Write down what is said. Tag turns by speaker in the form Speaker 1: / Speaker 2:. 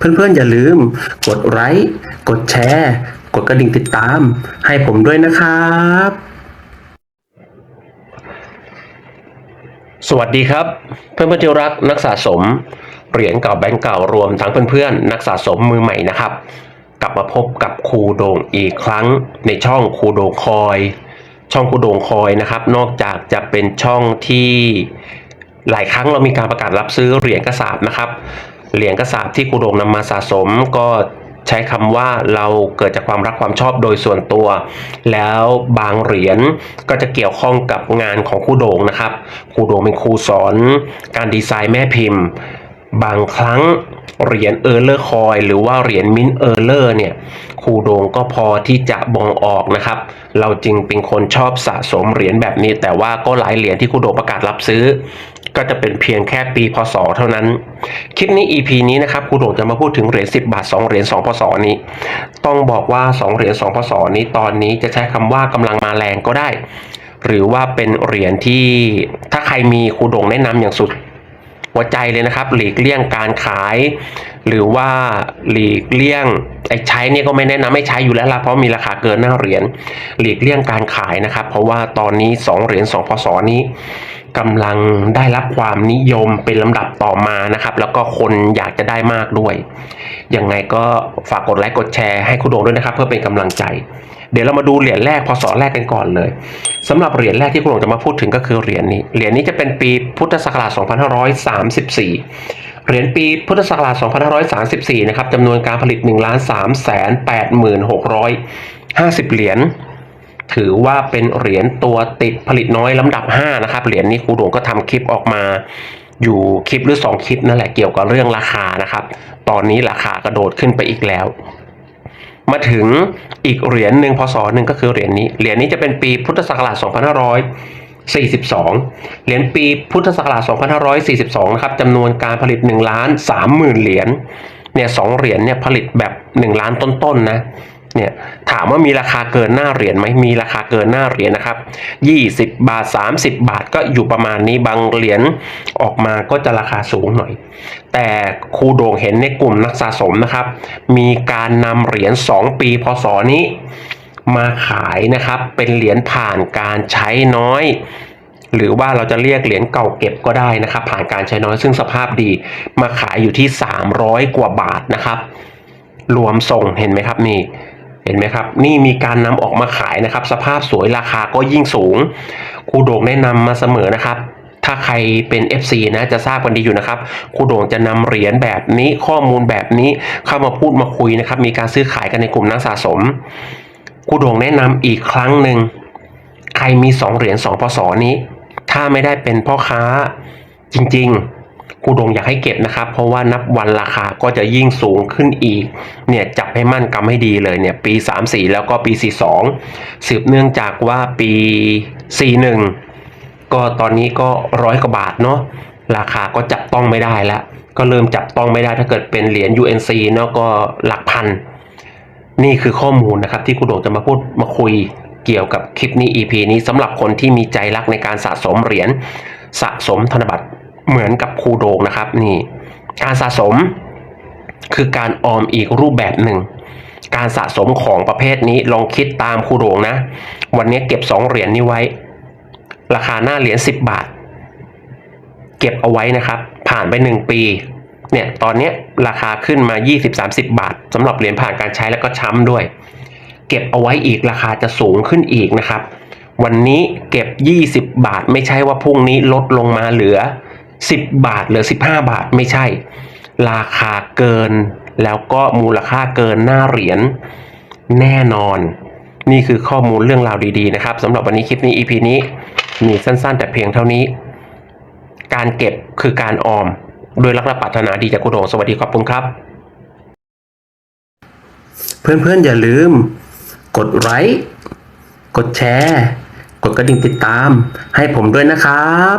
Speaker 1: เพื่อนๆอย่าลืม กดไลค์กดแชร์ กดกระดิ่งติดตาม ให้ผมด้วยนะครับ สวัสดีครับ เพื่อนเพื่อนที่รักนักสะสมเหรียญเก่าแบงก์เก่ารวมทั้งเพื่อนๆนักสะสมมือใหม่นะครับ กลับมาพบกับครูโด่งอีกครั้งในช่องครูโด่งคอย ช่องครูโด่งคอยนะครับ นอกจากจะเป็นช่องที่หลายครั้งเรามีการประกาศรับซื้อเหรียญกระสาบนะครับ เหรียญกระสาบที่ครูโด่งนำมาสะสมก็ใช้คำว่าเราเกิดจากความรักความชอบโดยส่วนตัว แล้วบางเหรียญก็จะเกี่ยวข้องกับงานของครูโด่งนะครับครูโด่งเป็นครูสอน การดีไซน์แม่พิมพ์ บางครั้งเหรียญเออร์เลอร์คอยหรือว่าเหรียญมินเออร์เลอร์เนี่ยครูโดงก็พอที่จะบองออกนะครับ เราจึงเป็นคนชอบสะสมเหรียญแบบนี้ แต่ว่าก็หลายเหรียญที่ครูโดงประกาศรับซื้อ ก็จะเป็นเพียงแค่ปีพศ เท่านั้น คลิปนี้ EP นี้นะครับครูโดงจะมาพูดถึงเหรียญ10 บาท 2 เหรียญ2พศนี้ ต้องบอกว่า 2 เหรียญ2พศนี้ตอนนี้จะใช้คำว่ากำลังมาแรงก็ได้ หรือว่าเป็นเหรียญที่ถ้าใครมีครูโดงแนะนำอย่างสุด หัวใจเลยนะครับ หลีกเลี่ยงการขาย หรือว่าหลีกเลี่ยงไอ้ใช้เนี่ยก็ไม่แนะนำไม่ใช้อยู่แล้วละเพราะมีราคาเกินหน้าเหรียญหลีกเลี่ยงการขายนะครับ เพราะว่าตอนนี้ 2 เหรียญ2พศนี้กำลังได้รับความนิยมเป็นลำดับต่อมานะครับ แล้วก็คนอยากจะได้มากด้วยยังไงก็ฝากกดไลค์กดแชร์ให้คุณโดงด้วยนะครับ เพื่อเป็นกำลังใจ เดี๋ยวเรามาดูเหรียญแรกพศแรกกันก่อนเลยสำหรับเหรียญแรกที่คุณหลงจะมาพูดถึงก็คือเหรียญนี้เหรียญนี้จะเป็นปีพุทธศักราช 2534 เหรียญปีพุทธศักราช 2534 นะครับจำนวนการผลิต 1 3 8 6 5 0 เหรียญถือว่าเป็นเหรียญตัวติดผลิตน้อยลำดับ 5 นะครับ เหรียญนี้ครูหลวงก็ทำคลิปออกมาอยู่คลิปหรือ 2 คลิปนั่นแหละเกี่ยวกับเรื่องราคานะครับ ตอนนี้ราคากระโดดขึ้นไปอีกแล้ว มาถึงอีกเหรียญหนึ่งพศหนึ่งก็คือเหรียญนี้ เหรียญนี้จะเป็นปีพุทธศักราช 2542 เหรียญปีพุทธศักราช 2542 นะครับจำนวนการผลิต1ล้าน30,000 เหรียญ เนี่ยสเหรียญเนี่ยผลิตแบบ 1 ล้านต้นๆนะ เนี่ยถามว่ามีราคาเกินหน้าเหรียญไหมมีราคาเกินหน้าเหรียญนะครับ 20 บาท 30 บาทก็อยู่ประมาณนี้บางเหรียญออกมาก็จะราคาสูงหน่อย แต่ครูโด่งเห็นในกลุ่มนักสะสมนะครับ มีการนำเหรียญ2 ปีพศนี้ มาขายนะครับ เป็นเหรียญผ่านการใช้น้อยหรือว่าเราจะเรียกเหรียญเก่าเก็บก็ได้นะครับ ผ่านการใช้น้อยซึ่งสภาพดีมาขายอยู่ที่ 300 กว่าบาทนะครับ รวมส่งเห็นไหมครับนี่ ห็นไหมครับ นี่มีการนำออกมาขายนะครับ สภาพสวยราคาก็ยิ่งสูงครูโด่งแนะนำมาเสมอนะครับ ถ้าใครเป็น FC นะจะทราบกันดีอยู่นะครับครูโด่งจะนำเหรียญแบบนี้ข้อมูลแบบนี้เข้ามาพูดมาคุยนะครับ มีการซื้อขายกันในกลุ่มนักสะสมครูโด่งแนะนำอีกครั้งหนึ่งใครมีสองเหรียญสองพศนี้ ถ้าไม่ได้เป็นพ่อค้าจริง ๆ ครูโดงอยากให้เก็บนะครับ เพราะว่านับวันราคาก็จะยิ่งสูงขึ้นอีก เนี่ยจับให้มั่นกำให้ดีเลยเนี่ยปี 34 แล้วก็ปี 42 สืบเนื่องจากว่าปี 41 ก็ตอนนี้ก็ร้อยกว่าบาทเนาะราคาก็จับต้องไม่ได้แล้ว ก็เริ่มจับต้องไม่ได้ถ้าเกิดเป็นเหรียญ UNC เนาะก็หลักพัน นี่คือข้อมูลนะครับที่ครูโด่งจะมาพูดมาคุยเกี่ยวกับคลิปนี้ EP นี้สำหรับคนที่มีใจรักในการสะสมเหรียญสะสมธนบัตร เหมือนกับครูโด่งนะครับนี่การสะสมคือการออมอีกรูปแบบหนึ่ง การสะสมของประเภทนี้ลองคิดตามครูโด่งนะ วันนี้เก็บสองเหรียญนี้ไว้ ราคาหน้าเหรียญ10 บาท เก็บเอาไว้นะครับ ผ่านไป 1 ปีเนี่ยตอนนี้ราคาขึ้นมา 20-30 บาทสำหรับเหรียญผ่านการใช้แล้วก็ช้ำด้วย เก็บเอาไว้อีกราคาจะสูงขึ้นอีกนะครับ วันนี้เก็บ 20 บาทไม่ใช่ว่าพรุ่งนี้ลดลงมาเหลือ 10 บาทเหลือ 15 บาทไม่ใช่ ราคาเกิน แล้วก็มูลค่าเกินหน้าเหรียญแน่นอน นี่คือข้อมูลเรื่องราวดีๆนะครับสำหรับวันนี้คลิปนี้ EP นี้มีสั้นๆ แต่เพียงเท่านี้ การเก็บคือการออม โดยรักและปรารถนาดีจากคุณโดงสวัสดีขอบคุณครับ เพื่อนๆอย่าลืม กดไลค์กดแชร์ กดกระดิ่งติดตาม ให้ผมด้วยนะครับ